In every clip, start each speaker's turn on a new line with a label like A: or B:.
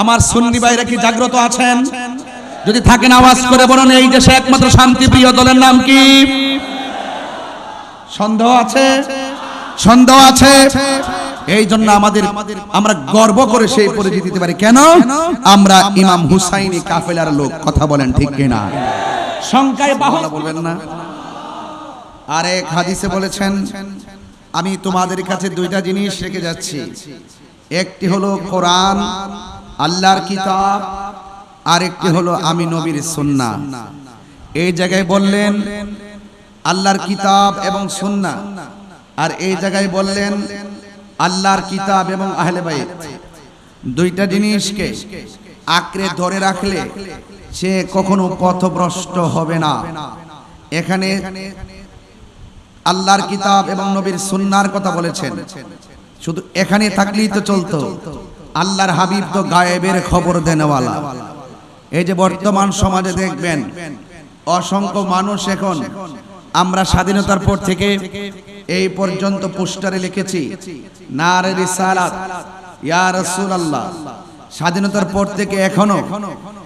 A: আমার সুন্নি ভাইরা কি জাগ্রত আছেন? যদি থাকেন আওয়াজ করে বলুন এই দেশে একমাত্র শান্তিপ্রিয় দলের নাম কি? সন্দেহ আছে? সন্দেহ আছে? এই জন্য আমাদের আমরা গর্ব করে সেই পরিচিতি দিতে পারি। কেন? আমরা ইমাম হুসাইনি কাফেলার লোক কথা বলেন ঠিক কিনা? সংখ্যায় বাহলা বলবেন না। আরেক হাদিসে বলেছেন আমি তোমাদের কাছে দুইটা জিনিস রেখে যাচ্ছি। একটি হলো কোরআন আল্লাহর কিতাব আরেকটি হলো আমি নবীর সুন্না এই জায়গায় বললেন আল্লাহর কিতাব এবং সুন্না আর এই জায়গায় বললেন আল্লাহর কিতাব এবং আহলে বাইত। দুইটা জিনিসকে আঁকড়ে ধরে রাখলে সে কখনো পথভ্রষ্ট হবে না। এখানে আল্লাহর কিতাব এবং নবীর সুন্নার কথা বলেছেন। শুধু এখানে থাকলেই তো চলতো। আল্লাহর হাবিব তো গায়েবের খবর দেনওয়ালা। এই যে বর্তমান সমাজে দেখবেন, অসংখ্য মানুষ এখন, আমরা স্বাধীনতার পর থেকে এই পর্যন্ত পোস্টারে লিখেছি, নারে রিসালাত, ইয়া রাসূলুল্লাহ। স্বাধীনতার পর থেকে এখনও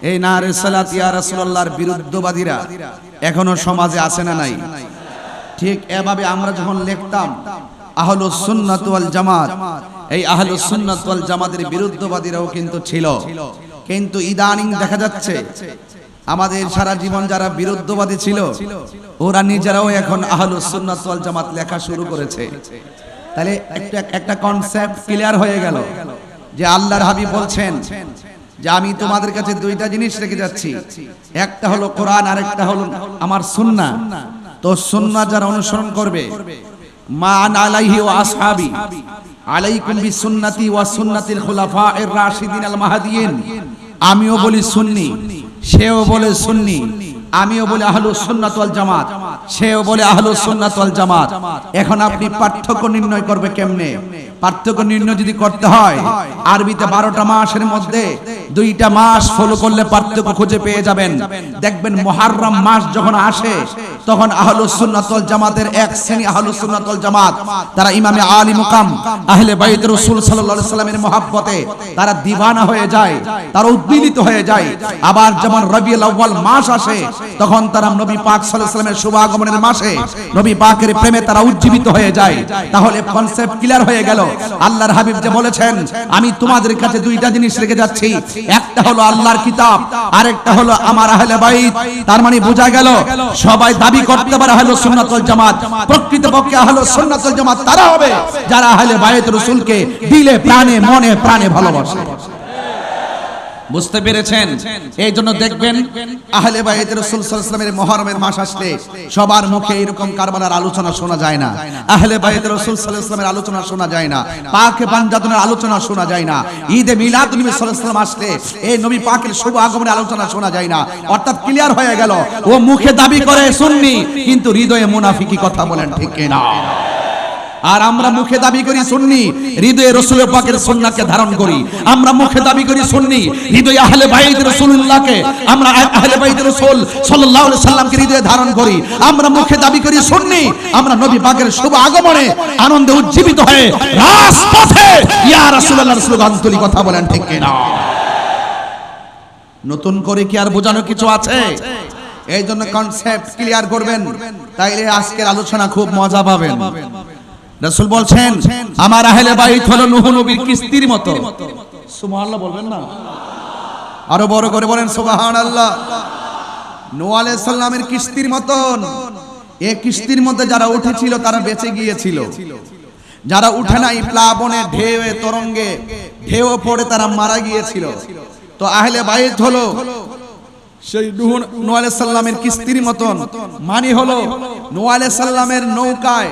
A: এই নারে সালাত ইয়া রাসূলুল্লাহর বিরুদ্ধবাদীরা এখনও সমাজে আছে না নাই? ঠিক এভাবে আমরা যখন লিখতাম আহলুস সুন্নাত ওয়াল জামাত। এই আহলুস সুন্নাত ওয়াল জামাতের বিরুদ্ধবাদীরাও কিন্তু ছিল। কিন্তু ইদানিং দেখা যাচ্ছে আমাদের সারা জীবন যারা বিরুদ্ধবাদী ছিল ওরা নিজেরাও এখন আহলুস সুন্নাত ওয়াল জামাত লেখা শুরু করেছে। তাহলে একটা একটা কনসেপ্ট ক্লিয়ার হয়ে গেল যে আল্লাহর হাবিব বলছেন যে আমি তোমাদের কাছে দুইটা জিনিস রেখে যাচ্ছি। একটা হলো কোরআন আর একটা হলো আমার সুন্নাহ তো সুন্নাহ যারা অনুসরণ করবে মা আন আলাইহি ওয়া সুন্নাতিল আমিও বলি সুন্নি, সেও বলে সুন্নি। আমিও বলে আহলু সুন্নাত ওয়াল জামাত। সেও বলে আহলু সুন্নাত জামাত। এখন আপনি পার্থক্য নির্ণয় করবে কেমনে? পার্থক্য নির্ণয় যদি করতে হয়, আরবিতে বারোটা মাসের মধ্যে দুইটা মাস ফলো করলে পার্থক্য খুঁজে পেয়ে যাবেন। দেখবেন মহারম মাস যখন আসে, তখন আহলুস জামাতের এক শ্রেণি আহলুস জামাত, তারা ইমামে আলী মুকাম, আহলে বাইত রাসূল সাল্লাল্লাহু সাল্লামের মহব্বতে তারা দিওয়ানা হয়ে যায়, তারা উদ্বিলিত হয়ে যায়। আবার যেমন রবিউল আউয়াল মাস আসে, তখন তারা নবী পাক সাল্লাল্লাহু সাল্লামের শুভ আগমনের মাসে নবী পাকের প্রেমে তারা উজ্জীবিত হয়ে যায়। তাহলে কনসেপ্ট ক্লিয়ার হয়ে গেল। আল্লাহর হাবিব যে বলেছেন, আমি তোমাদের কাছে দুইটা জিনিস রেখে যাচ্ছি। একটা হলো আল্লাহর কিতাব, আরেকটা হলো আমার আহলে বাইত। তার মানে বোঝা গেল, সবাই দাবি করতে পারে আহলে সুন্নাতুল জামাত। প্রকৃত পক্ষে আহলে সুন্নাতুল জামাত তারা হবে, যারা আহলে বাইত রাসূলকে দিলে, প্রাণে, মনে, প্রাণে ভালোবাসে। বুঝতে পেরেছেন? এই জন্য দেখবেন, আহলে বাইত রাসূল সাল্লাল্লাহু মুহররমের মাস আসলে সবার মুখে এরকম কারবালার আলোচনা শোনা যায় না। আহলে বাইত রাসূল সাল্লাল্লাহু আলাইহি আলোচনা শোনা যায় না। পাকে পাঞ্জাতনের আলোচনা শোনা যায় না। ঈদে মিলাদুন নবী সাল্লাল্লাহু আসলে এই নবী পাকের শুভ আগমনের আলোচনা শোনা যায় না। অর্থাৎ ক্লিয়ার হয়ে গেল, ও মুখে দাবি করে সুন্নি, কিন্তু হৃদয়ে মুনাফিকি কথা বলেন ঠিক কিনা? আর আমরা মুখে দাবি করি সুন্নি, হৃদয়ে রসুল পাকের সুন্নাহকে ধারণ করি। আমরা মুখে দাবি করি সুন্নি, হৃদয়ে আহলে বাইত রাসূলুল্লাহকে আমরা আহলে বাইত রাসূল আলাইহি সাল্লামকে হৃদয়ে ধারণ করি। আমরা মুখে দাবি করি সুন্নি, আমরা নবী পাকের শুভ আগমনে আনন্দে উজ্জীবিত হয়ে রাজপথে ইয়া রাসূলুল্লাহ স্লোগান তুলি কথা বলেন ঠিক কিনা? নতুন করে কি আর বোঝানো কিছু আছে? এই জন্য কনসেপ্ট ক্লিয়ার করবেন। তাইলে আজকের আলোচনা খুব মজা পাবেন। রাসূল বলছেন, আমার আহলে বাইত হলো নূহ নবীর কিস্তির মতো। সুবহানাল্লাহ বলবেন না? আরও বড় করে বলেন, সুবহানাল্লাহ। নূহ আলাইহিস সালামের কিস্তির মতন, এ কিস্তির মধ্যে যারা উঠেছিল তারা বেঁচে গিয়েছিল। যারা উঠে নাই, প্লাবনে, ঢেউয়ে, তরঙ্গে ঢেউ পড়ে তারা মারা গিয়েছিল। তো আহলে বাইত হলো সেই নূহ আলাইহিস সালামের কিস্তির মতন। মানে হলো, নূহ আলাইহিস সালামের নৌকায়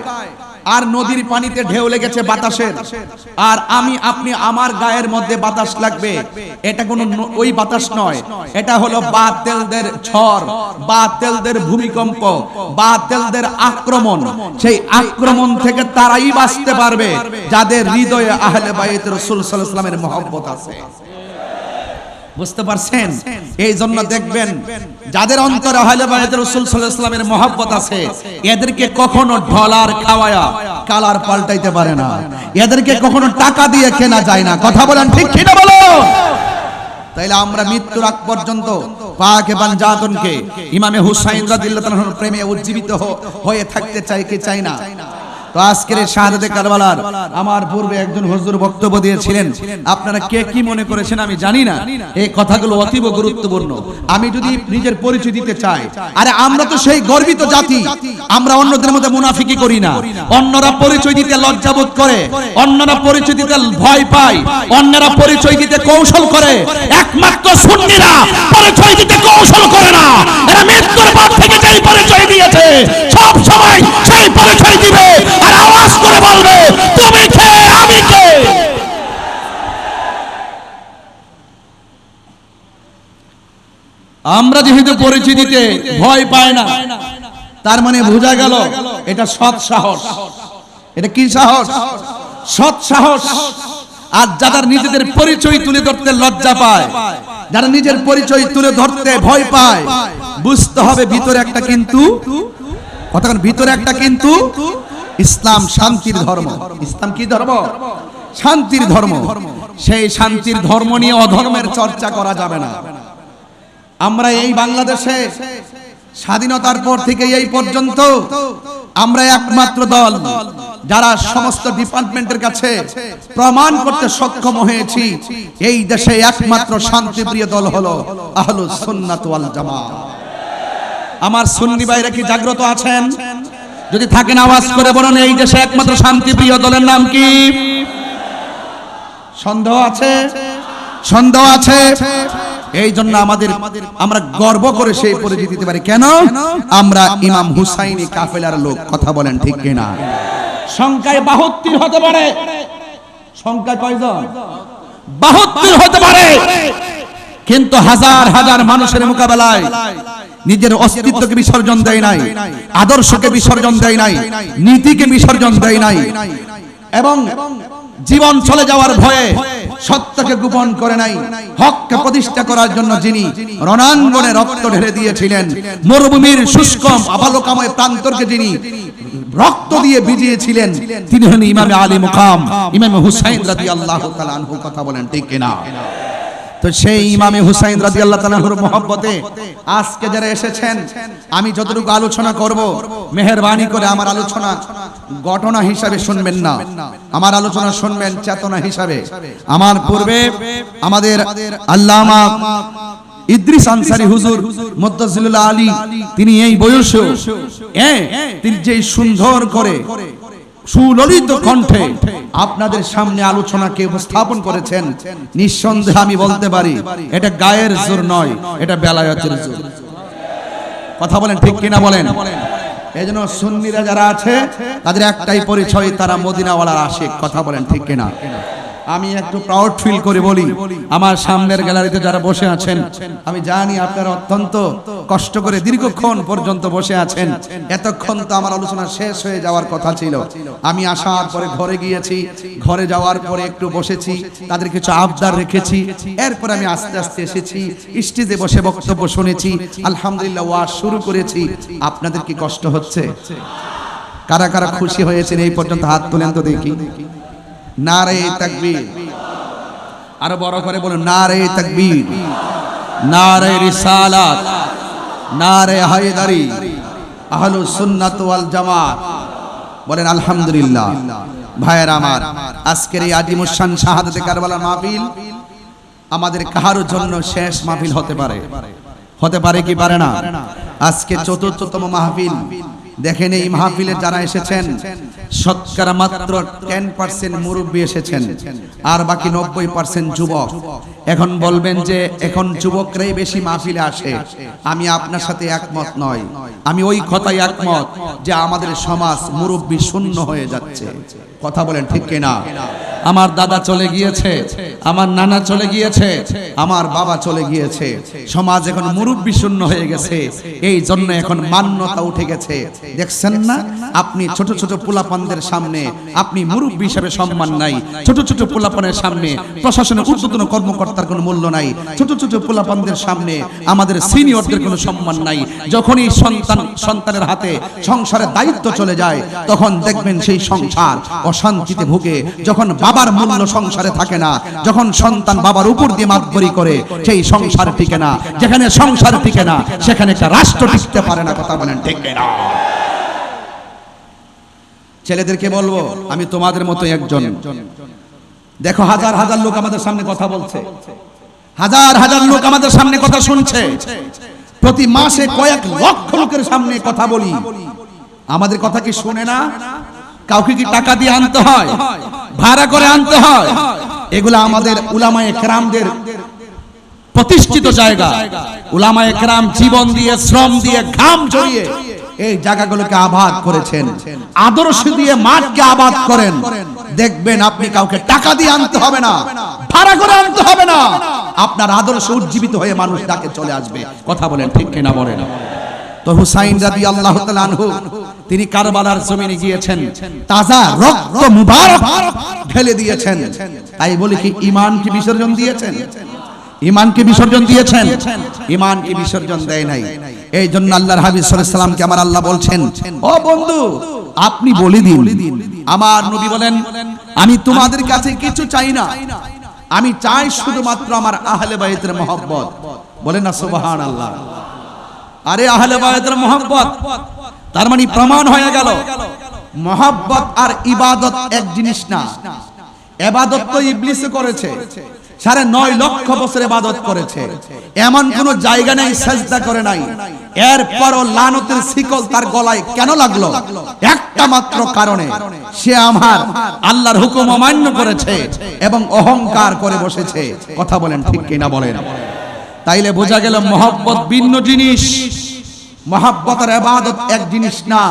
A: আর নদীর পানিতে ঢেউ লেগেছে বাতাসের। আর আমি, আপনি আমার গায়ের মধ্যে বাতাস লাগবে। এটা কোনো ওই বাতাস নয়। এটা হলো বাতেলদের ঝড়, বাতেলদের ভূমিকম্প, বাতেলদের আক্রমণ। সেই আক্রমণ থেকে তারাই বাঁচতে পারবে, যাদের হৃদয়ে আহলে বাইত রাসূল সাল্লাল্লাহু আলাইহি ওয়াসাল্লামের মহব্বত আছে। বুঝতে পারছেন? এই জন্য দেখবেন যাদের অন্তরে বাইত রাসূল সাল্লাল্লাহু আলাইহি ওয়াসাল্লামের মহব্বত আছে এদেরকে কখনো ডলার খাওয়ায়া কালার পাল্টাইতে পারে না। এদেরকে কখনো টাকা দিয়ে কেনা যায় না। কথা বলেন ঠিক কিনা বলো তাইলে আমরা মৃত্যুর আগ পর্যন্ত পাক এবং জাতনকে ইমামে হুসাইন রাদিয়াল্লাহু তাআলার প্রেমে উজ্জীবিত হয়ে থাকতে চাই কি চাই না? তো আজকের শাহাদাতে কারবালার আমার পূর্বে একজন হুজুর বক্তব্য দিয়েছিলেন। আপনারা কে কি মনে করেছেন আমি জানি না। এই কথাগুলো অতীব গুরুত্বপূর্ণ। আমি যদি নিজের পরিচয় দিতে চাই, আরে আমরা তো সেই গর্বিত জাতি। আমরা অন্যদের মধ্যে মুনাফিকি করি না। অন্যরা পরিচয় দিতে লজ্জাবোধ করে, অন্যরা পরিচয় দিতে ভয় পায়, অন্যরা পরিচয় দিতে কৌশল করে। একমাত্র সুন্নিরা পরিচয় দিতে কৌশল করে না। এরা মৃত্যুর পর থেকে যেই পরিচয় দিয়েছে, সব সময় সেই পরিচয় দিবে। আর আওয়াজ করে বলবে, তুমি কে? আমি কে? আমরা যেহেতু পরিচয় দিতে ভয় পায় না, তার মানে বোঝা গেল এটা সৎ সাহস। এটা কি সাহস? সৎ সাহস। আর যারা নিজেদের পরিচয় তুলে ধরতে লজ্জা পায়, যারা নিজের পরিচয় তুলে ধরতে ভয় পায়, বুঝতে হবে ভিতরে একটা কিন্তু কতক্ষণ ভিতরে একটা কিন্তু ইসলাম শান্তির ধর্ম। ইসলাম কি ধর্ম? শান্তির ধর্ম। সেই শান্তির ধর্ম নিয়ে অধর্মের চর্চা করা যাবে না। আমরা এই বাংলাদেশে স্বাধীনতার পর থেকে এই পর্যন্ত আমরা একমাত্র দল। যারা সমস্ত ডিপার্টমেন্টের কাছে প্রমাণ করতে সক্ষম হয়েছি, এই দেশে একমাত্র শান্তিপ্রিয় দল হলো আহলুস সুন্নাত ওয়াল জামাত। আমার সুন্নি ভাইরা কি জাগ্রত আছেন? যদি থাকেন আওয়াজ করে বলুন এই দেশে একমাত্র শান্তিপ্রিয় দলের নাম কি? সন্দেহ আছে? সন্দেহ আছে? এই জন্য আমাদের আমরা গর্ব করে সেই পরিচয় দিতে পারি। কেন? আমরা ইমাম হুসাইনি কাফেলার লোক কথা বলেন ঠিক কিনা? সংখ্যায় বাহাত্তর হতে পারে। সংখ্যায় কয়জন? বাহাত্তর হতে পারে। কিন্তু হাজার হাজার মানুষের মোকাবেলায় নিজের অস্তিত্বকে বিসর্জন দেয় নাই, আদর্শকে বিসর্জন দেয় নাই, নীতিকে বিসর্জন দেয় নাই, এবং জীবন চলে যাওয়ার ভয়ে সত্যকে গোপন করে নাই, হককে প্রতিষ্ঠা করার জন্য যিনি রণাঙ্গনে রক্ত ঢেলে দিয়েছিলেন, মরুভূমির শুষ্ক আবালোকাময় প্রান্তরকে যিনি রক্ত দিয়ে ভিজিয়েছিলেন, তিনি হলেন ইমামে আলী মুকাম। ইমামে হুসাইন রাদিয়াল্লাহু তাআলা আনহু, কথা বলেন ঠিক কিনা? তো সেই ইমামে হুসাইন রাদিয়াল্লাহু তাআলার মহব্বতে আজকে যারা এসেছেন আমি যতটুকু আলোচনা করব মেহেরবানি করে আমার আলোচনা ঘটনা হিসাবে শুনবেন না। আমার আলোচনা শুনবেন চেতনা হিসাবে। আমার পূর্বে আমাদের আল্লামা ইদ্রিস আনসারি হুজুর মুদ্দাজিলুল্লাহ আলী তিনি এই বয়সেও হ্যাঁ তিনি যে সুন্দর করে সুললিত কণ্ঠে আপনাদের সামনে আলোচনাকে উপস্থাপন করেছেন। নিঃসন্দেহে আমি বলতে পারি এটা গায়ের জোর নয় এটা বেলায়তের জোর। কথা বলেন ঠিক কিনা বলেন? এই জন্য সুন্নিরা যারা আছে তাদের একটাই পরিচয় তারা মদিনাওয়ালার আশেক। কথা বলেন ঠিক কিনা? আমি একটু প্রাউড ফিল করে বলি। আমার সামনের গ্যালারিতে যারা বসে আছেন, আমি জানি আপনারা অত্যন্ত কষ্ট করে দীর্ঘক্ষণ পর্যন্ত বসে আছেন। এতক্ষণ তো আমার আলোচনা শেষ হয়ে যাওয়ার কথা ছিল। আমি আসার পরে ঘরে গিয়েছি। ঘরে যাওয়ার পরে একটু বসেছি, তাদের কিছু আবদার রেখেছি। এরপর আমি আস্তে আস্তে এসেছি, স্টেজে বসে বক্তব্য শুনেছি। আলহামদুলিল্লাহ, ওয়াজ শুরু করেছি। আপনাদের কি কষ্ট হচ্ছে? কারা কারা খুশি হয়েছেন এই পর্যন্ত হাত তুলেন তো দেখি। নারে তাকবীর। আরও বড় করে বলুন, নারে তাকবীর। নারে রিসালাত। নারে হায়দারি। আহলু সুন্নাত ওয়াল জামাত। বলেন, আলহামদুলিল্লাহ। ভাইয়ের আমার, আজকের এই আজিমুসান শাহাদাতে কারবালা মাহফিল আমাদের কাহার জন্য শেষ মাহফিল হতে পারে? হতে পারে কি পারে না? আজকে চতুর্থতম মাহফিল। দেখেন এই মাহফিলে যারা এসেছেন, শতকরা মাত্র টেন পার্সেন্ট মুরব্বী এসেছেন আর বাকি নব্বই পার্সেন্ট যুবক। এখন বলবেন যে, এখন যুবকরাই বেশি মাহফিলে আসে। আমি আপনার সাথে একমত নয় আমি ওই কথাই একমত যে আমাদের সমাজ মুরব্বী শূন্য হয়ে যাচ্ছে। কথা বলেন ঠিক কিনা? আমার দাদা চলে গিয়েছে, আমার নানা চলে গিয়েছে, আমার বাবা চলে গিয়েছে। সমাজ এখন মুরব্বী শূন্য হয়ে গেছে। এই জন্য এখন মান্যতা উঠে গেছে। দেখছেন না? আপনি ছোট ছোট পোলাপানদের সামনে আপনি মুরব্বী হিসাবে সম্মান নাই। ছোট ছোট পোলাপানের সামনে প্রশাসনের ঊর্ধ্বতন কর্মকর্তার কোনো মূল্য নাই। ছোট ছোট পোলাপানদের সামনে আমাদের সিনিয়রদের কোনো সম্মান নাই। যখনই সন্তান, সন্তানের হাতে সংসারের দায়িত্ব চলে যায়, তখন দেখবেন সেই সংসার অশান্তিতে ভুগে, যখন বাবার মূল্য সংসারে থাকে না, যখন সন্তান বাবার উপর দিয়ে মাতবরি করে, সেই সংসার টিকে না, যেখানে সংসার টিকে না, সেখানে একটা রাষ্ট্র টিকতে পারে না, কথা বলেন ঠিক না ছেলেদেরকে বলব, আমি তোমাদের মতো একজন। দেখো, হাজার হাজার লোক আমাদের সামনে কথা বলছে। হাজার হাজার লোক আমাদের সামনে কথা শুনছে। প্রতি মাসে কয়েক লক্ষ লোকের সামনে কথা বলি। আমাদের কথা কি শুনে না? কাউকে কি টাকা দিয়ে আনতে হয়? ভাড়া করে আনতে হয়? এগুলা আমাদের উলামায়ে কেরামদের প্রতিষ্ঠিত জায়গা। উলামায়ে কেরাম জীবন দিয়ে, শ্রম দিয়ে, ঘাম জড়িয়ে এই জায়গাগুলোকে আবাদ করেছেন। আদর্শ দিয়ে মাঠকে আবাদ করেন। দেখবেন আপনি কাউকে টাকা দিয়ে আনতে হবে না, ভাড়া করে আনতে হবে না। আপনার আদর্শ উজ্জীবিত হয়ে মানুষ ডাকে চলে আসবে। কথা বলেন ঠিক কিনা বলেন? তো হুসাইন রাদি আল্লাহ তিনি কারবালার জমিনে গিয়েছেন, তাজা রক্ত ঢেলে দিয়েছেন। তাই বলি কি ইমান কি বিসর্জন দিয়েছেন? ইমানকে বিসর্জন দিয়েছেন? ইমানকে বিসর্জন দেয় নাই। এই জন্য আল্লাহর হাবিব সাল্লামকে আমার আল্লাহ বলছেন, ও বন্ধু, আপনি বলে দিন। আমার নবী বলেন, আমি তোমাদের কাছে কিছু চাই না। আমি চাই শুধুমাত্র আমার আহলে বাইতের মহব্বত। বলেন না, সুবহানাল্লাহ। আরে আহলে বাইতের মহব্বত, তার মানে প্রমাণ হয়ে গেল। মহব্বত আর ইবাদত এক জিনিস না। এবাদত তো ইবলিসে করেছে, সাড়ে নয় লক্ষ বছর এবাদত করেছে। এমন কোন জায়গা নেই, সেজদা করে নাই। এরপরও লানতের শিকল তার গলায় কেন লাগল? একটা মাত্র কারণে। সে আমার আল্লাহর হুকুম অমান্য করেছে এবং অহংকার করে বসেছে। কথা বলেন ঠিক কিনা বলেন? তাইলে বোঝা গেল মহব্বত ভিন্ন জিনিস। মহব্বত আর ইবাদত এক জিনিস না।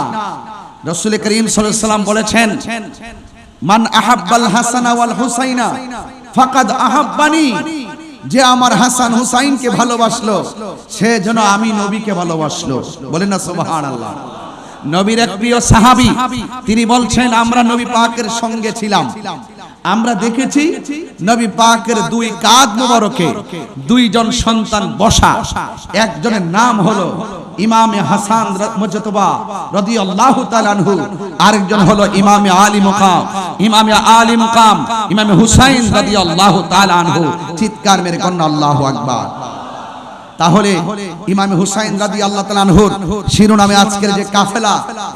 A: রাসূল করিম সাল্লাম বলেছেন, মান আহাব্বাল হাসানা ওয়াল হুসাইনা, ফাকাদ আহাব্বানি। যে আমার হাসান হুসাইনকে ভালোবাসলো, সে যেন আমি নবীকে ভালোবাসলো। বলেন না সুবহানাল্লাহ। নবীর এক প্রিয় সাহাবী, তিনি বলছেন, আমরা নবী পাকের সঙ্গে ছিলাম। আমরা দেখেছি নবী পাকের দুই কাদ মুবারকে দুইজন সন্তান বসা। একজনের নাম হলো ইমামে হাসান মুজতবা রাদিয়াল্লাহু তাআলা আনহু। আরেকজন হলো ইমামে আলী মুকাম। ইমামে আলী মুকাম, ইমামে হুসাইন রাদিয়াল্লাহু তাআলা আনহু। চিৎকার মেরে কন্যা আল্লাহু আকবার। তাহলে ইমাম হুসাইন রাদি আল্লাহ তাআলা আনহুর শিরোনামে আজকের যে কাফেলা,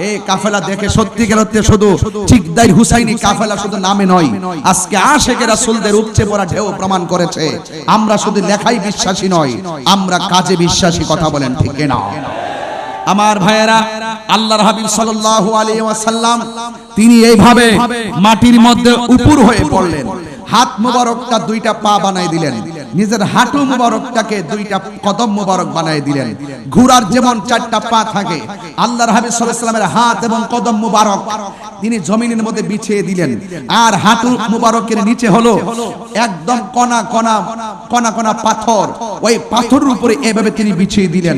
A: এই কাফেলা দেখে সত্যি গেলতে শুধু চিকদাই হুসাইনি কাফেলা শুধু নামে নয়, আজকে আশেকে রাসূলদের উপচে পড়া ঢেউ প্রমাণ করেছে। আমরা শুধু লেখাই বিশ্বাসী নয়, আমরা কাজে বিশ্বাসী কথা বলেন ঠিক না আমার ভাইয়েরা, আল্লাহর হাবিব সাল্লাল্লাহু আলাইহি ওয়াসাল্লাম, তিনি এইভাবে মাটির মধ্যে উপর হয়ে পড়লেন। হাত মুবারকটা দুইটা পা বানাই দিলেন। নিজের হাঁটু মুবারকটাকে দুইটা কদম মুবারক বানাই দিলেন। ঘোড়ার যেমন চারটা পা থাকে, আল্লাহর হাবিব সাল্লাল্লাহু ওয়াসাল্লামের হাত এবং কদম মুবারক তিনি জমিনের মধ্যে বিছিয়ে দিলেন। আর হাঁটু মুবারকের নিচে হলো একদম কণা কণা কণা কণা পাথর। ওই পাথরের উপরে এভাবে তিনি বিছিয়ে দিলেন।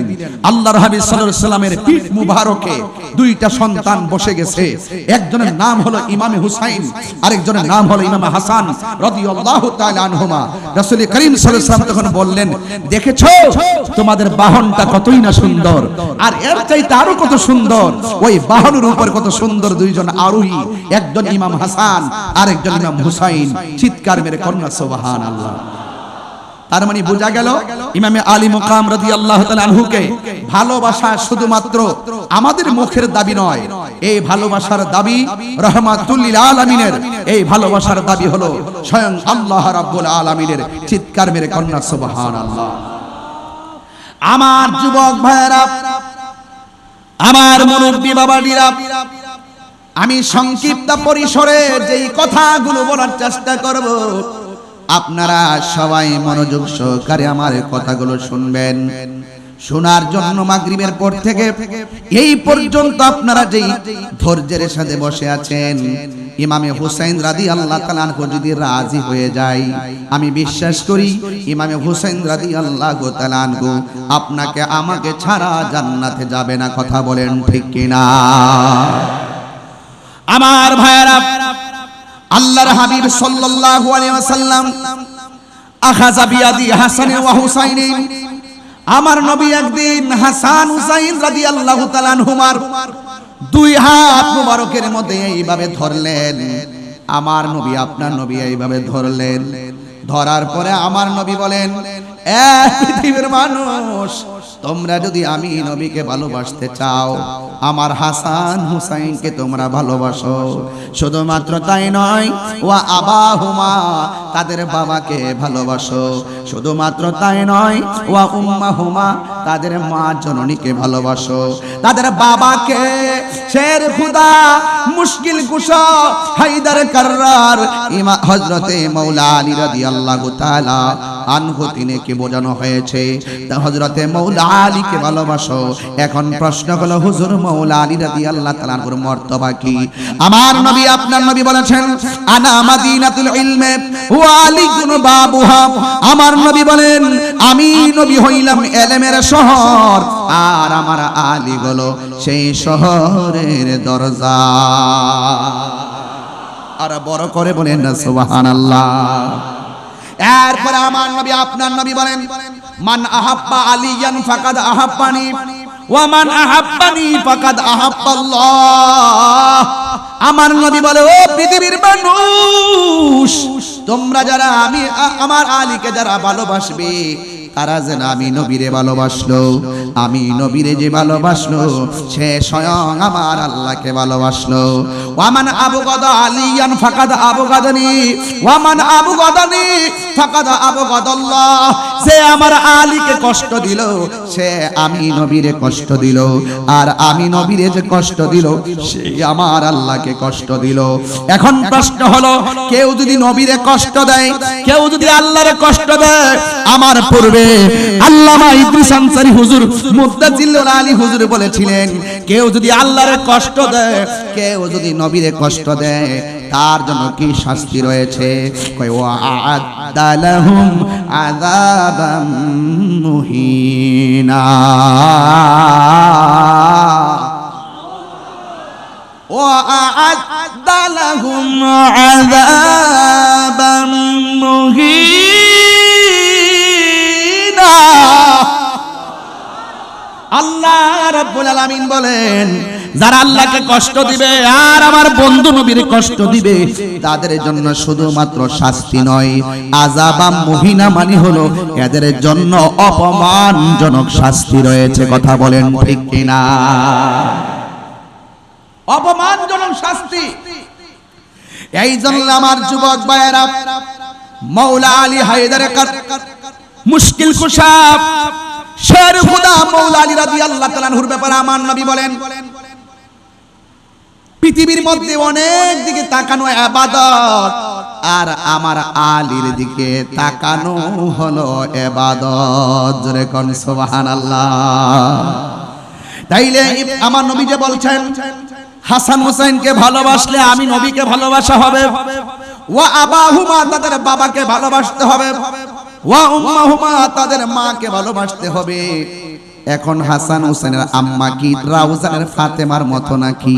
A: আল্লাহর হাবিব সাল্লাল্লাহু আলাইহি সাল্লামের পিঠ মুবারকে দুইটা সন্তান বসে গেছে। একজনের নাম হলো ইমামে হুসাইন, আরেকজনের নাম হলো ইমাম হাসান রাদিয়াল্লাহু তাআলা আনহুমা। রাসূল করিম সাল্লাম তখন বললেন, দেখেছ? তোমাদের বাহনটা কতই না সুন্দর? আর এর চাইতে আরও কত সুন্দর? ওই বাহনের উপর কত সুন্দর দুইজন আরোহী, একজন ইমাম হাসান, আরেকজন ইমাম হুসাইন। চিৎকার মেরে কন্যা, সুবহানাল্লাহ। তার মানে বোঝা গেল, ইমামে আলী মুকাম তাআলা আনহুকে ভালোবাসা শুধুমাত্র আমাদের মুখের দাবি নয় এই ভালোবাসার দাবি রহমাতুল লিল আলামিনের। এই ভালোবাসার দাবি হলো স্বয়ং আল্লাহ রাব্বুল আলামিনের চিৎকার মেরে কন্যা, সুবহানাল্লাহ। আমার যুবক ভাইয়েরা, আমার মুরব্বী বাবাডিরা আমি সংক্ষিপ্ত পরিসরে যেই কথাগুলো বলার চেষ্টা করব, আপনারা সবাই মনোযোগ সহকারে আমার কথাগুলো শুনবেন। শোনার জন্য মাগরিবের পর থেকে এই পর্যন্ত আপনারা যেই ধৈর্যের সাথে বসে আছেন, ইমামে হুসাইন রাদি আল্লাহ তালানহু যদি রাজি হয়ে যায়, আমি বিশ্বাস করি ইমামে হুসাইন রাদি আল্লাহ তালানহু আপনাকে আমাকে ছাড়া জান্নাতে যাবে না, কথা বলেন ঠিক কিনা? আমার ভাইয়েরা, আল্লাহর হাবিব সাল্লাল্লাহু আলাইহি ওয়াসাল্লাম আখাযা বিয়াদি হাসান ওয়া হুসাইন আমার নবী একদিন হাসান হুসাইন রাদিয়াল্লাহু তাআলা আনহুমার দুই হাত মুবারকের মধ্যে এইভাবে ধরলেন। আমার নবী আপনার নবী এইভাবে ধরলেন। ধরার পরে আমার নবী বলেন "এ পৃথিবীর মানুষ, তোমরা যদি আমি নবীকে ভালোবাসতে চাও, আমার হাসান হুসাইনকে তোমরা ভালোবাসো। শুধুমাত্র তাই নয় ও আবাহুমা, তাদের বাবাকে ভালোবাসো। শুধুমাত্র তাই নয় ও উম্মা হুমা তাদের মা জননীকে ভালোবাসো। তাদের বাবাকে শের খুদা, মুশকিল কুশা, হায়দার কাররার ইমা হযরতে মাওলা আলী রাদিয়াল্লাহু তাআলা আনহু তিনিকে বোঝানো হয়েছে? তা হযরতে মাওলা আলীকে ভালোবাসো। এখন প্রশ্ন হলো, হুজুর মাওলা আলী রাদিয়াল্লাহু তাআলার মর্তবা কি? আমার নবী, আপনার নবী বলেছেন, আনা মাদিনাতুল ইলমে ওয়া আলীকুন বাবুহা। আমার নবী বলেন, আমি নবী হইলাম এলেমের শহর, আর আমার আলী হলো সেই শহরের দরজা। আর বড় করে বলেন না, সুবহানাল্লাহ। এরপরে আমার নবী, আপনার নবী বলেন, মান আহাব্বা আলিয়ান ফাকাদ আহাব্বানি, ওয়া মান আহাব্বানি ফাকাদ আহাব্বাল্লাহ। আমার নবী বলে, ও পৃথিবীর মানুষ, তোমরা যারা আমি আমার আলীকে যারা ভালোবাসবে, তারা যেন আমি নবীরে ভালোবাসলো। আমি নবীরে যে ভালোবাসলো, সে স্বয়ং আমার আল্লাহকে ভালোবাসলো। ওয়ামান আবু গদা আলিয়ান ফাকাদ আবু গদানি, ওয়ামান আবু গদানি ফাকাদ আবু গদাল্লাহ। সে আমার আলীকে কষ্ট দিল, সে আমি নবীরে কষ্ট দিল। আর আমি নবীরে যে কষ্ট দিল, সে আমার আল্লাহকে কষ্ট দিল। এখন প্রশ্ন হলো কেউ যদি নবীরে কষ্ট দেয় কেউ যদি আল্লাহরে কষ্ট দেয় আমার পূর্বে আল্লামা ইদ্রিস আনসারী হুজুর মুদ্দাজিল্লুল আলী হুজুর বলেছিলেন কেউ যদি আল্লাহরে কষ্ট দেয় কেউ যদি নবীরে কষ্ট দেয় তার জন্য কি শাস্তি রয়েছে? কয় ওয়া আ'আদ্দা লাহুম আযাবাম মুহিনা। وأعد لهم عذابا مهينا আল্লাহ রাব্বুল আলামিন বলেন যারা আল্লাহকে কষ্ট দিবে আর আমার বন্ধু নবীর কষ্ট দিবে তাদের জন্য শুধুমাত্র শাস্তি নয় আজাবাম মহিনা মানে হলো এদের জন্য অপমানজনক শাস্তি রয়েছে কথা বলেন ঠিক কিনা অপমানজনক শাস্তি। এই জন্য আমার যুবক ভাইয়েরা, মৌলা আলী হায়দার মুশকিল কুশাব শের খুদা মৌলা আলী রাদিয়াল্লাহু তাআলার ব্যাপারে আমার নবী বলেন, পৃথিবীর মধ্যে অনেক দিকে তাকানো এবাদত আর আমার আলীর দিকে তাকানো হলো এবাদত জোরে কোন সুবহানাল্লাহ। তাইলে আমার নবী যে বলছেন হাসান হোসেনকে ভালোবাসলে আমি নবীকে ভালোবাসা হবে। ওয়া আবাহুমা তাদের বাবাকে ভালোবাসতে হবে। ওয়া উম্মাহুমা তাদের মাকে ভালোবাসতে হবে। এখন হাসান হোসেনের আম্মা কি রাউজানের ফাতেমার মতো নাকি?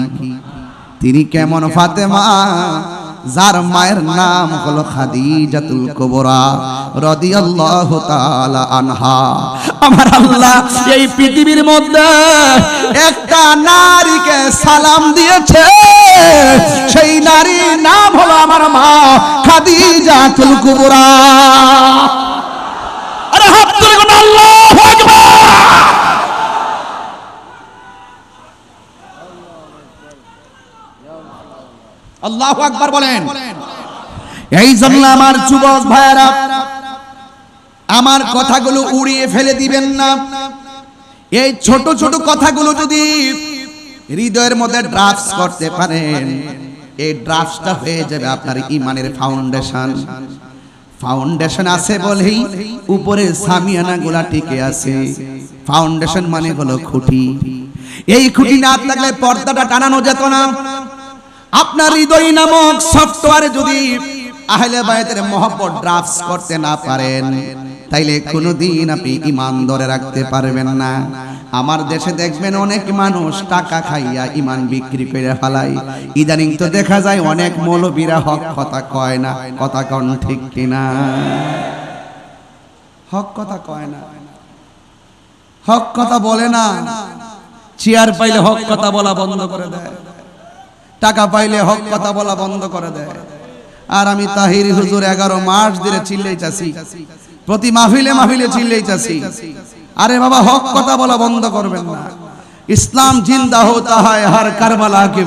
A: তিনি কেমন ফাতেমা? যার মায়ের নাম হলো খাদিজাতুল কুবরা রাদিয়াল্লাহু তাআলা আনহা। আমার আল্লাহ, এই পৃথিবীর মধ্যে একটা নারীকে সালাম দিয়েছে। সেই নারী নাম হলো আমার মা খাদিজাতুল কুবরা। আরে হাত তুলে আল্লাহু আকবার। আল্লাহু আকবার বলেন। এই জন্য আমার যুবক ভাইয়েরা আমার কথাগুলো উড়িয়ে ফেলে দিবেন না। এই ছোট ছোট কথাগুলো যদি হৃদয়ের মধ্যে ড্রাফটস করতে পারেন, এই ড্রাফটসটা হয়ে যাবে আপনার ইমানের ফাউন্ডেশন। ফাউন্ডেশন আছে বলেই উপরে সামিয়ানা গুলা টিকে আছে। ফাউন্ডেশন মানে হলো খুঁটি। এই খুঁটি না থাকলে পর্দাটা টানানো যেত না। আপনার হৃদয় নামক সফটওয়্যারে যদি আহলে বায়তের মহব্বত ড্রাফটস করতে না পারেন। তাইলে কোনোদিন আপনি ইমান ধরে রাখতে পারবেন না। আমার দেশে দেখবেন অনেক মানুষ টাকা খাইয়া ইমান বিক্রি করে ফেলায়। ইদানিং তো দেখা যায় অনেক মৌলবীরা হক কথা কয় না। কথা কন ঠিক কিনা? হক কথা কয় না। হক কথা বলে না। চেয়ার পাইলে হক কথা বলা বন্ধ করে দেয়। টাকা পাইলে হক কথা বলা বন্ধ করে দেয়। আর আমি তাহির হুজুর এগারো মাস ধরে চিল্লাইতাছি। প্রতি মাহফিলে মাহফিলে চিল্লাইতাছি। আরে বাবা, হক কথা বলা বন্ধ করবেন না। ইসলাম জিন্দা হতা হয় হার কারবালা কে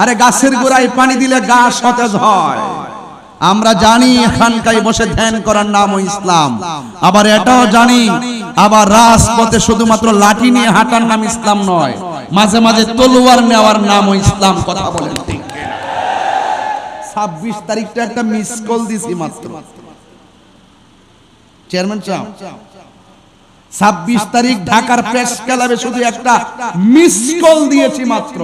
A: আরে গাছের গোড়ায় পানি দিলে গাছ সতেজ হয়। আমরা জানি এখানকায় বসে ধ্যান করার নাম ইসলাম। আবার এটাও জানি, আবার রাজপথে শুধুমাত্র লাঠি নিয়ে হাঁটার নাম ইসলাম নয়। মাঝে মাঝে তলোয়ার নেওয়ার নাম ইসলাম, কথা বলেন ঠিক। ছাব্বিশ তারিখটা একটা মিস কল দিছি মাত্র। চেয়ারম্যান সাহেব, ছাব্বিশ তারিখ ঢাকার প্রেস ক্লাবে শুধু একটা মিস কল দিয়েছি মাত্র।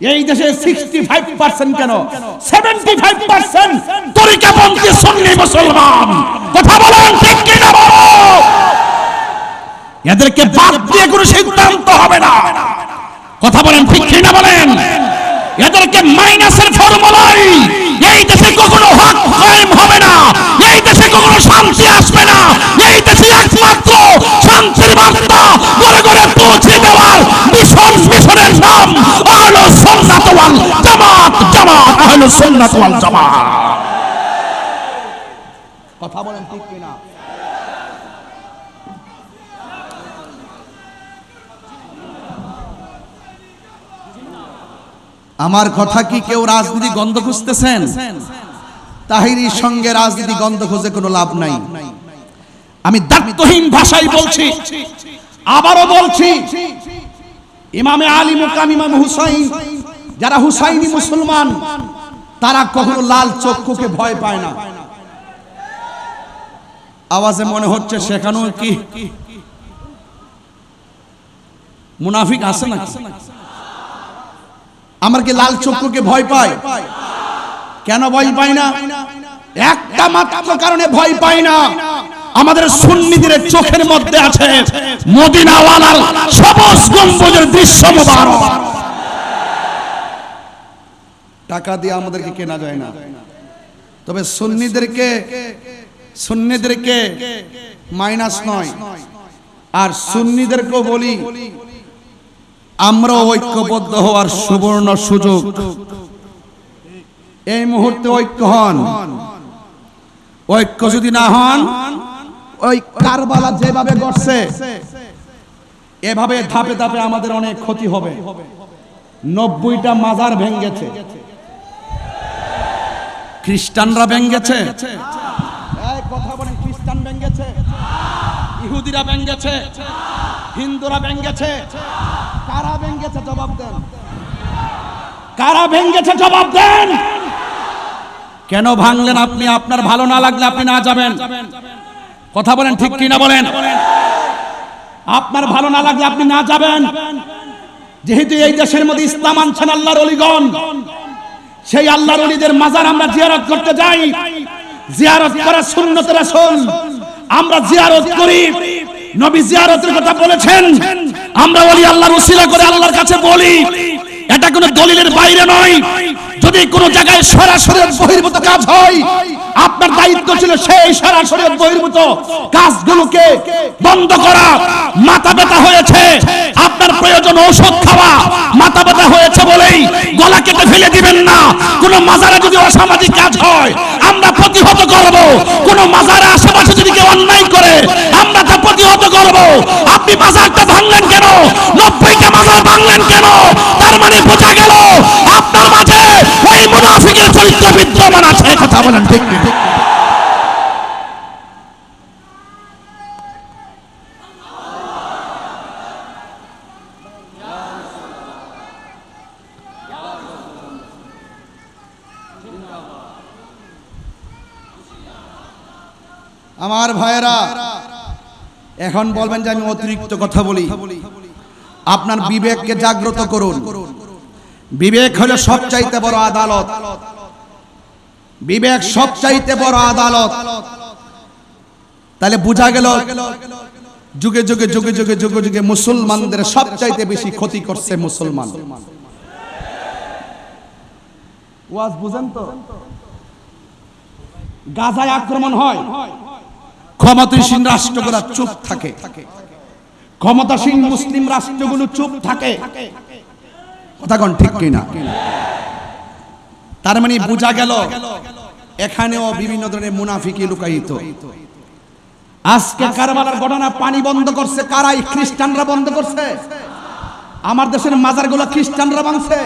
A: এই দেশে সিক্সটি ফাইভ পার্সেন্ট কেন সেভেন্টি ফাইভ পার্সেন্ট মুসলমান। কথা বলেন ঠিক কি না এদেরকে বাদ দিয়ে কোনো সিদ্ধান্ত হবে না। কথা বলেন ঠিক কি না বলেন? এদেরকে মাইনাসের ফর্মুলাই এই দেশে কখনো হক কায়েম হবে না। এই দেশে কখনো শান্তি আসবে না। এই দেশে একমাত্র শান্তির বার্তা ঘরে ঘরে পৌঁছে দেওয়ার মিশন মিশনের নাম আহলো সুন্নাত ওয়াল জামাত। জামাত, আহলো সুন্নাত ওয়াল জামাত। কথা বলেন। আমার কথা কি কেউ রাজনীতি গন্ধ খুঁজতেছেন? তাহিরির সঙ্গে রাজনীতি গন্ধ খুঁজে কোনো লাভ নাই। আমি দায়িত্বহীন ভাষায় বলছি, আবারও বলছি, ইমামে আলী মুকাম, ইমাম হুসাইন, যারা হুসাইনি মুসলমান, তারা কখনো লাল চক্ষুকে ভয় পায় না। আওয়াজে মনে হচ্ছে সেখানেও কি মুনাফিক আছে না আমার কি লাল চক্ষুকে ভয় পায়? কেন ভয় পাই না? একটা মাত্র কারণে ভয় পাই না। আমাদের সুন্নিদের চোখের মধ্যে আছে মদিনাওয়ালার সবুজ গম্বুজের দৃশ্য মুবারক। টাকা দিয়ে আমাদেরকে কেনা যায় না। তবে সুন্নিদেরকে সুন্নিদেরকে মাইনাস নয়। আর সুন্নিদেরকেও বলি আমরা ঐক্যবদ্ধ হওয়ার সুবর্ণ সুযোগ। এই মুহূর্তে ঐক্য হন। ঐক্য যদি না হন, ওই কারবালা যেভাবে ঘটছে এভাবে ধাপে ধাপে আমাদের অনেক ক্ষতি হবে। নব্বইটা মাজার ভেঙ্গেছে খ্রিস্টানরা ভেঙ্গেছে কথা বলেন, খ্রিস্টান ভেঙ্গেছে ইহুদিরা ভেঙ্গেছে হিন্দুরা ভেঙ্গেছে। কারা ভেঙ্গেছে জবাব দেন? কারা ভেঙ্গেছে জবাব দেন? কেন ভাঙলেন আপনি? আপনার ভালো না লাগলে আপনি না যাবেন। কথা বলেন ঠিক কি না বলেন? আপনার ভালো না লাগলে আপনি না যাবেন। যেহেতু এই দেশের মধ্যে ইসলাম আনছেন আল্লাহর অলিগণ, সেই আল্লাহর অলিদের মাজার আমরা জিয়ারত করতে যাই। জিয়ারত করা সুন্নত রাসূল আমরা জিয়ারত করি। নবী জিয়ারতের কথা বলেছেন। আমরা বলি আল্লাহর ওসিলা করে আল্লাহর কাছে বলি, এটা কোনো দলিলের বাইরে নয়। যদি কোনো জায়গায় সরাসরি বহির্ভূত কাজ হয় আপনার দায়িত্ব ছিল সেই সরাসরি বহির্ভূত কাজগুলোকে বন্ধ করা। মাথা ব্যথা হয়েছে। আপনার প্রয়োজন ঔষধ খাওয়া। মাথা ব্যথা হয়েছে বলেই গলা কেটে ফেলে দিবেন না। কোন মাজারে যদি অসামাজিক কাজ হয়, আমরা প্রতিহত করব। কোন মাজারে আশেপাশে যদি কেউ অন্যায় করে, আমরা তা প্রতিহত করব। আপনি মাজারটা ভাঙলেন কেন? নব্বইটা মাজার ভাঙলেন কেন? তার মানে বোঝা গেল, আপনার মাঝে ওই মুনাফিকের চরিত্র বিদ্যমান আছে। কথা বলেন ঠিক আমার ভাইয়েরা, এখন বলবেন যে আমি অতিরিক্ত কথা বলি। আপনার বিবেককে জাগ্রত করুন। বিবেক হলো সবচাইতে বড় আদালত। বিবেক সবচাইতে বড় আদালত। তাহলে বোঝা গেল, যুগে যুগে যুগে যুগে যুগে যুগে মুসলমানদের সবচাইতে বেশি ক্ষতি করছে মুসলমান। ওয়াজ বুঝেন তো? গাজায় আক্রমণ হয়, ক্ষমতাসীন রাষ্ট্রগুলো চুপ থাকে। ক্ষমতাসীন মুসলিম রাষ্ট্রগুলো চুপ থাকে। কথা ঠিক কিনা? তার মানে বোঝা গেল এখানেও বিভিন্ন ধরনের মুনাফিকি লুকায়িত। আজকে কারবালার ঘটনা পানি বন্ধ করছে কারাই খ্রিস্টানরা বন্ধ করছে। আমার দেশের মাজারগুলো খ্রিস্টানরা ভাঙছে।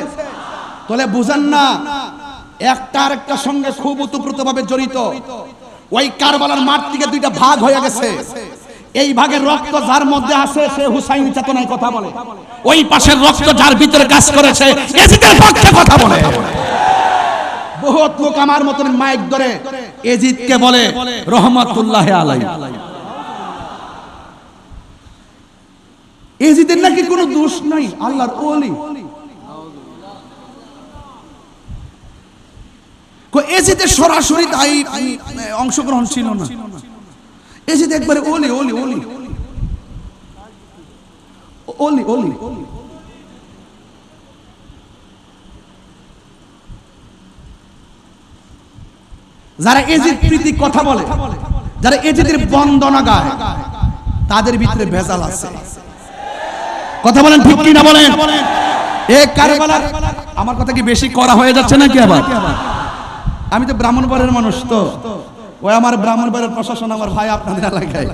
A: তাহলে বুঝেন না একটা আরেকটার সঙ্গে খুব উতপ্রোতভাবে জড়িত। ওই কারবালার মাঠ থেকে দুইটা ভাগ হয়ে গেছে। এই ভাগের রক্ত যার মধ্যে আছে সে হুসাইন চেতনায় কথা বলে। ওই পাশের রক্ত যার ভিতরে কাজ করেছে এজিদের পক্ষে কথা বলে। বহুত লোক আমার মতন মাইক ধরে এজিদকে বলে, রহমতুল্লাহ আলাই এজিদের নাকি কোনো দোষ নাই? আল্লাহর ওলি। কো- এজিদের সরাসরি তাই অংশগ্রহণ ছিল না। এজিদ একবারে ওলি ওলি ওলি। ওলি ওলি। যারা এজিদ প্রীতি কথা বলে যারা এজিদের বন্দনা গায় তাদের ভিতরে ভেজাল আছে। কথা বলেন ঠিক কি না বলেন এ কারবালার আমার কথা কি বেশি করা হয়ে যাচ্ছে নাকি আবার? আমি তো ব্রাহ্মণ ব্রাহ্মণবাড়ির মানুষ তো। ওই আমার ব্রাহ্মণ ব্রাহ্মণবাড়ির প্রশাসন আমার ভাই আপনাদের এলাকায়।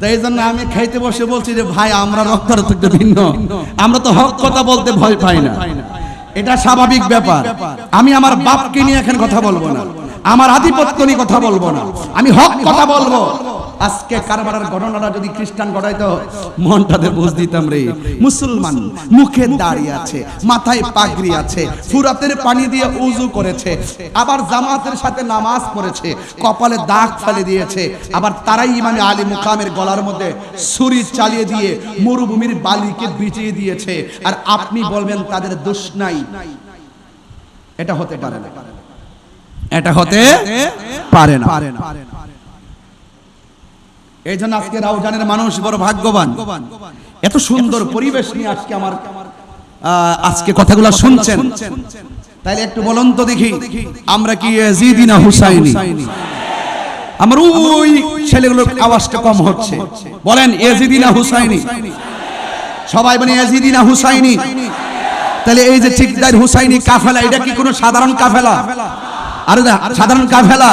A: তো এই জন্য আমি খাইতে বসে বলছি যে ভাই আমরা রক্তের থেকে ভিন্ন। আমরা তো হক কথা বলতে ভয় পাই না। এটা স্বাভাবিক ব্যাপার। আমি আমার বাপকে নিয়ে এখন কথা বলব না। আমার আধিপত্য নিয়ে কথা বলব না। আমি হক কথা বলব। আজকে কারবারের ঘটনাটা যদি খ্রিস্টান ঘটাইতো মনটাতে বুঝ দিতাম রে। মুসলমান মুখে দাড়ি আছে, মাথায় পাগড়ি আছে, ফুরাতের পানি দিয়ে উজু করেছে, আবার জামাতের সাথে নামাজ পড়েছে, কপালে দাগ ফেলে দিয়েছে, আবার তারাই ইমামে আলী মুকামের গলার মধ্যে ছুরি চালিয়ে দিয়ে মরুভূমির বালিকে বিচিয়ে দিয়েছে। আর আপনি বলবেন তাদের দোষ নাই। এটা হতে পারে না। এটা হতে পারে না। এই জন্য আজকে রাউজানের মানুষ বড় ভাগ্যবান। এত সুন্দর পরিবেশ নিয়ে আজকে আমার আজকে কথাগুলো শুনছেন। তাইলে একটু বলুন তো দেখি আমরা কি জিদি না হুসাইনি? আমার ওই ছেলেগুলোর আওয়াজটা কম হচ্ছে। বলেন এজিদি না হুসাইনি? সবাই বলে এজিদি না হুসাইনি? তাহলে এই যে ঠিকদার হুসাইনি কাফেলা এটা কি কোনো সাধারণ কাফেলা? আরে সাধারণ কাফেলা।